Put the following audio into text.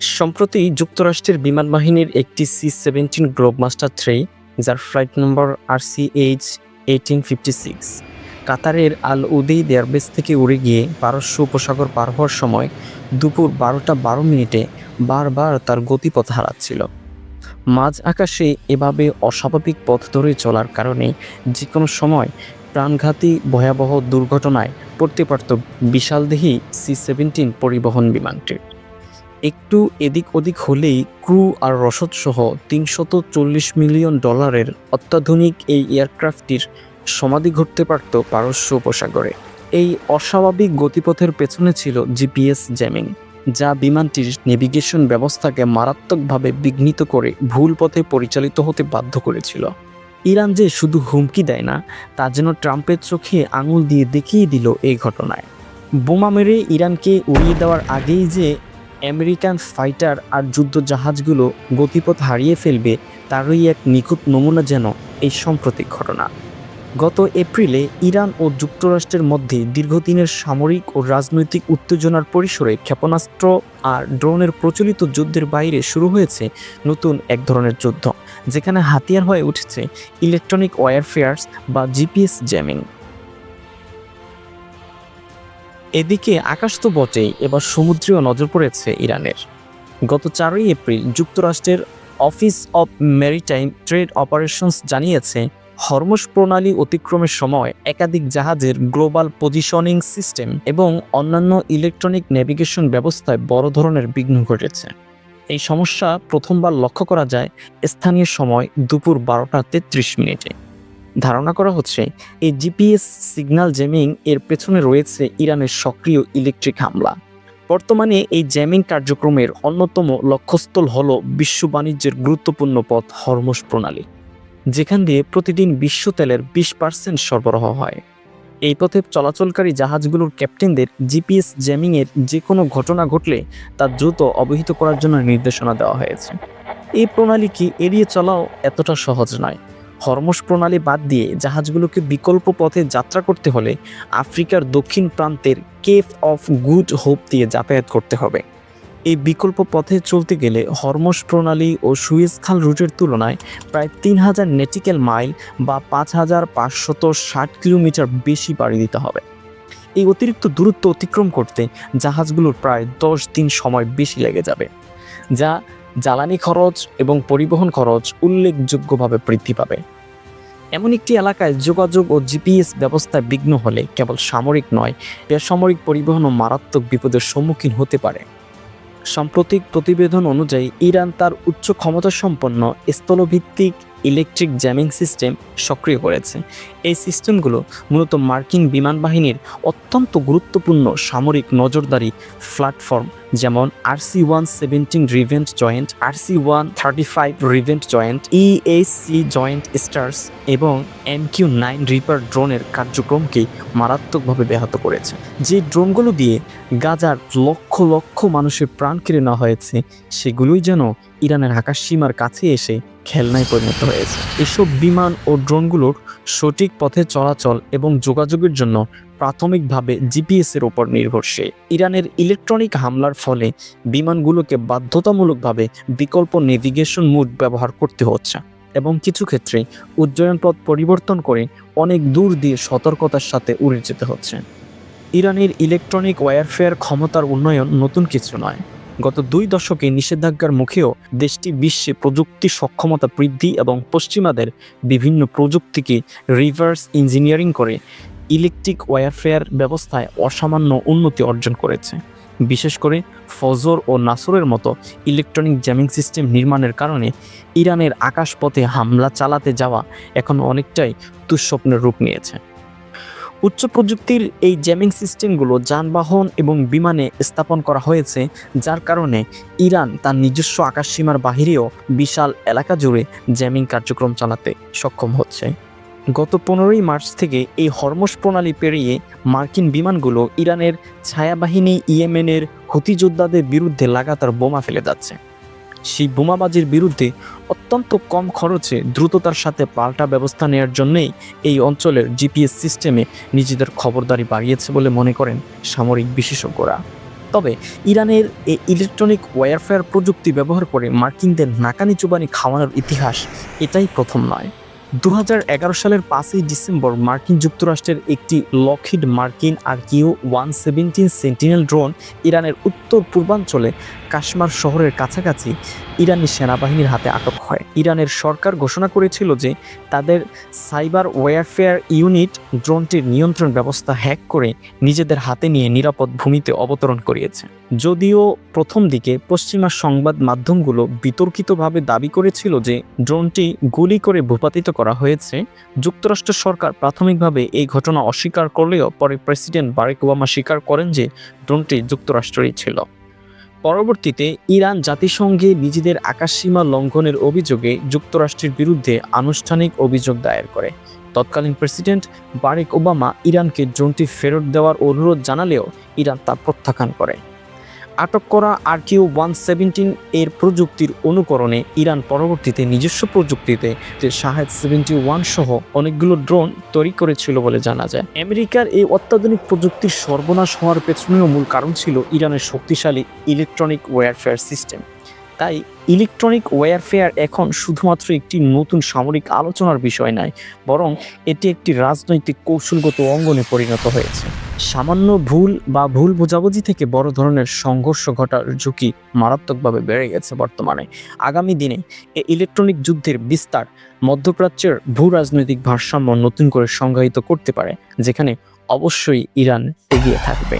সম্প্রতি যুক্তরাষ্ট্রের বিমান বাহিনীর একটি C seventeen globe master three যার flight number R C H eighteen fifty six কাতারের আল উদেইদ এয়ারবেস থেকে উড়ে গিয়ে পারস্য উপসাগর পার হওয়ার সময় দুপুর বারোটা বারো মিনিটে বারবার তার গতিপথ হারাচ্ছিল। মাঝ আকাশে এভাবে অস্বাভাবিক পথ ধরে চলার কারণে যে কোনো সময় প্রাণঘাতী ভয়াবহ দুর্ঘটনায় পড়তে পারত বিশালদেহী সি সেভেন্টিন পরিবহন বিমানটি একটু এদিক ওদিক হলেই ক্রু আর রসদ সহ তিনশত চল্লিশ মিলিয়ন ডলারের অত্যাধুনিক এই এয়ারক্রাফটটির সমাধি ঘটতে পারত পারস্য উপসাগরে। এই অস্বাভাবিক গতিপথের পেছনে ছিল জিপিএস জ্যামিং, যা বিমানটির নেভিগেশন ব্যবস্থাকে মারাত্মকভাবে বিঘ্নিত করে ভুল পথে পরিচালিত হতে বাধ্য করেছিল। ইরান যে শুধু হুমকি দেয় না, তা যেন ট্রাম্পের চোখে আঙুল দিয়ে দেখিয়ে দিল এই ঘটনায়। বোমা মেরে ইরানকে উড়িয়ে দেওয়ার আগেই যে আমেরিকান ফাইটার আর যুদ্ধ জাহাজগুলো গতিপথ হারিয়ে ফেলবে তারই এক নিখুঁত নমুনা যেন এই সাম্প্রতিক ঘটনা। গত এপ্রিলে ইরান ও যুক্তরাষ্ট্রের মধ্যে দীর্ঘদিনের সামরিক ও রাজনৈতিক উত্তেজনার পরিসরে ক্ষেপণাস্ত্র আর ড্রোনের প্রচলিত যুদ্ধের বাইরে শুরু হয়েছে নতুন এক ধরনের যুদ্ধ, যেখানে হাতিয়ার হয়ে উঠেছে ইলেকট্রনিক ওয়ারফেয়ার্স বা জিপিএস জ্যামিং। এদিকে আকাশ তো বটেই, এবার সমুদ্রেও নজর পড়েছে ইরানের। গত চারই এপ্রিল যুক্তরাষ্ট্রের office of maritime trade operations জানিয়েছে হরমোস প্রণালী অতিক্রমের সময় একাধিক জাহাজের গ্লোবাল পজিশনিং সিস্টেম এবং অন্যান্য ইলেকট্রনিক নেভিগেশন ব্যবস্থায় বড় ধরনের বিঘ্ন ঘটেছে। এই সমস্যা প্রথমবার লক্ষ্য করা যায় স্থানীয় সময় দুপুর বারোটা তেত্রিশ মিনিটে। ধারণা করা হচ্ছে, এই জিপিএস সিগন্যাল জ্যামিং এর পেছনে রয়েছে ইরানের সক্রিয় ইলেকট্রিক হামলা। বর্তমানে এই জ্যামিং কার্যক্রমের অন্যতম লক্ষ্যস্থল হল বিশ্ব বাণিজ্যের গুরুত্বপূর্ণ পথ হরমোস প্রণালী, যেখান দিয়ে প্রতিদিন বিশ্ব তেলের বিশ পার্সেন্ট সরবরাহ হয়। এই পথে চলাচলকারী জাহাজগুলোর ক্যাপ্টেনদের জিপিএস জ্যামিংয়ের যে কোনো ঘটনা ঘটলে তা দ্রুত অবহিত করার জন্য নির্দেশনা দেওয়া হয়েছে। এই প্রণালীকে এড়িয়ে চলাও এতটা সহজ নয়। হরমোস প্রণালী বাদ দিয়ে জাহাজগুলোকে বিকল্প পথে যাত্রা করতে হলে আফ্রিকার দক্ষিণ প্রান্তের কেফ অফ গুড হোপ দিয়ে যাতায়াত করতে হবে। এই বিকল্প পথে চলতে গেলে হরমোস প্রণালী ও সুয়েজ খাল রুটের তুলনায় প্রায় তিন হাজার নেটিক্যাল মাইল বা পাঁচ হাজার পাঁচশত ষাট কিলোমিটার বেশি পাড়ি দিতে হবে। এই অতিরিক্ত দূরত্ব অতিক্রম করতে জাহাজগুলোর প্রায় দশ দিন সময় বেশি লেগে যাবে, যা জ্বালানি খরচ এবং পরিবহন খরচ উল্লেখযোগ্যভাবে বৃদ্ধি পাবে। এমন একটি এলাকায় যোগাযোগ ও জিপিএস ব্যবস্থা বিঘ্ন হলে কেবল সামরিক নয়, বেসামরিক পরিবহনও মারাত্মক বিপদের সম্মুখীন হতে পারে। সাম্প্রতিক প্রতিবেদন অনুযায়ী ইরান তার উচ্চ ক্ষমতা সম্পন্ন স্থলভিত্তিক ইলেকট্রিক জ্যামিং সিস্টেম সক্রিয় করেছে। এই সিস্টেমগুলো মূলত মার্কিন বিমান বাহিনীর অত্যন্ত গুরুত্বপূর্ণ সামরিক নজরদারি প্ল্যাটফর্ম, যেমন RC one seventeen Rivet Joint, RC one thirty five Rivet Joint ESC joint stars এবং এম কিউ নাইন রিপার ড্রোনের কার্যক্রমকে মারাত্মকভাবে ব্যাহত করেছে। যে ড্রোনগুলো দিয়ে গাজার লক্ষ লক্ষ মানুষের প্রাণ কেড়ে নেওয়া হয়েছে, সেগুলোই যেন ইরানের আকাশ সীমার কাছে এসে খেলনায় পরিণত হয়েছে। এসব বিমান ও ড্রোনগুলোর সঠিক পথে চলাচল এবং যোগাযোগের জন্য প্রাথমিকভাবে জিপিএস এর উপর নির্ভরশীল। ইরানের ইলেকট্রনিক হামলার ফলে বিমানগুলোকে বাধ্যতামূলকভাবে বিকল্প নেভিগেশন মুড ব্যবহার করতে হচ্ছে এবং কিছু ক্ষেত্রে উজ্জয়ন পথ পরিবর্তন করে অনেক দূর দিয়ে সতর্কতার সাথে উড়ে যেতে হচ্ছে। ইরানের ইলেকট্রনিক ওয়ারফেয়ার ক্ষমতার উন্নয়ন নতুন কিছু নয়। গত দুই দশকে নিষেধাজ্ঞার মুখেও দেশটি বিশ্বে প্রযুক্তি সক্ষমতা বৃদ্ধি এবং পশ্চিমাদের বিভিন্ন প্রযুক্তিকে রিভার্স ইঞ্জিনিয়ারিং করে ইলেকট্রিক ওয়ারফেয়ার ব্যবস্থায় অসামান্য উন্নতি অর্জন করেছে। বিশেষ করে ফজর ও নাসরের মতো ইলেকট্রনিক জ্যামিং সিস্টেম নির্মাণের কারণে ইরানের আকাশপথে হামলা চালাতে যাওয়া এখন অনেকটাই দুঃস্বপ্নের রূপ নিয়েছে। উচ্চ প্রযুক্তির এই জ্যামিং সিস্টেমগুলো যানবাহন এবং বিমানে স্থাপন করা হয়েছে, যার কারণে ইরান তার নিজস্ব আকাশসীমার বাহিরেও বিশাল এলাকা জুড়ে জ্যামিং কার্যক্রম চালাতে সক্ষম হচ্ছে। গত পনেরোই মার্চ থেকে এই হরমোস প্রণালী পেরিয়ে মার্কিন বিমানগুলো ইরানের ছায়াবাহিনী ইয়েমেনের হুতি যোদ্ধাদের বিরুদ্ধে লাগাতার বোমা ফেলে যাচ্ছে। সেই বোমাবাজির বিরুদ্ধে অত্যন্ত কম খরচে দ্রুততার সাথে পাল্টা ব্যবস্থা নেয়ার জন্যেই এই অঞ্চলের জিপিএস সিস্টেমে নিজেদের খবরদারি বাড়িয়েছে বলে মনে করেন সামরিক বিশেষজ্ঞরা। তবে ইরানের এই ইলেকট্রনিক ওয়ারফেয়ার প্রযুক্তি ব্যবহার করে মার্কিনদের নাকানি চুবানি খাওয়ানোর ইতিহাস এটাই প্রথম নয়। দু হাজার এগারো সালের পাঁচই ডিসেম্বর মার্কিন যুক্তরাষ্ট্রের একটি লকহিড মার্কিন R Q one seventeen Sentinel drone ইরানের উত্তর পূর্বাঞ্চলে কাশ্মার শহরের কাছাকাছি ইরানি সেনাবাহিনীর হাতে আটক হয়। ইরানের সরকার ঘোষণা করেছিল যে তাদের সাইবার ওয়ারফেয়ার ইউনিট ড্রোনটির নিয়ন্ত্রণ ব্যবস্থা হ্যাক করে নিজেদের হাতে নিয়ে নিরাপদ ভূমিতে অবতরণ করিয়েছে। যদিও প্রথম দিকে পশ্চিমা সংবাদ মাধ্যমগুলো বিতর্কিতভাবে দাবি করেছিল যে ড্রোনটি গুলি করে ভূপাতিত করা হয়েছে। যুক্তরাষ্ট্র সরকার প্রাথমিকভাবে এই ঘটনা অস্বীকার করলেও পরে প্রেসিডেন্ট বারেক ওবামা স্বীকার করেন যে ড্রোনটি যুক্তরাষ্ট্রেরই ছিল। পরবর্তীতে ইরান জাতিসংঘে নিজেদের আকাশসীমা লঙ্ঘনের অভিযোগে যুক্তরাষ্ট্রের বিরুদ্ধে আনুষ্ঠানিক অভিযোগ দায়ের করে। তৎকালীন প্রেসিডেন্ট বারেক ওবামা ইরানকে ড্রোনটি ফেরত দেওয়ার অনুরোধ জানালেও ইরান তা প্রত্যাখ্যান করে। আটক করা আর কিউ ওয়ান সেভেন্টিন এর প্রযুক্তির অনুকরণে ইরান পরবর্তীতে নিজস্ব প্রযুক্তিতে যে শাহেদ সেভেন্টি ওয়ান সহ অনেকগুলো ড্রোন তৈরি করেছিল বলে জানা যায়। আমেরিকার এই অত্যাধুনিক প্রযুক্তির সর্বনাশ হওয়ার পেছনেও মূল কারণ ছিল ইরানের শক্তিশালী ইলেকট্রনিক ওয়ারফেয়ার সিস্টেম তাই ইলেকট্রনিক ওয়ারফেয়ার এখন শুধুমাত্র একটি নতুন সামরিক আলোচনার বিষয় নয়, বরং এটি একটি রাজনৈতিক কৌশলগত অঙ্গনে পরিণত হয়েছে। সামান্য ভুল বা ভুল বোঝাবুঝি থেকে বড় ধরনের সংঘর্ষ ঘটার ঝুঁকি মারাত্মকভাবে বেড়ে গেছে বর্তমানে। আগামী দিনে এ ইলেকট্রনিক যুদ্ধের বিস্তার মধ্যপ্রাচ্যের ভূ রাজনৈতিক ভারসাম্য নতুন করে সংজ্ঞায়িত করতে পারে, যেখানে অবশ্যই ইরান এগিয়ে থাকবে।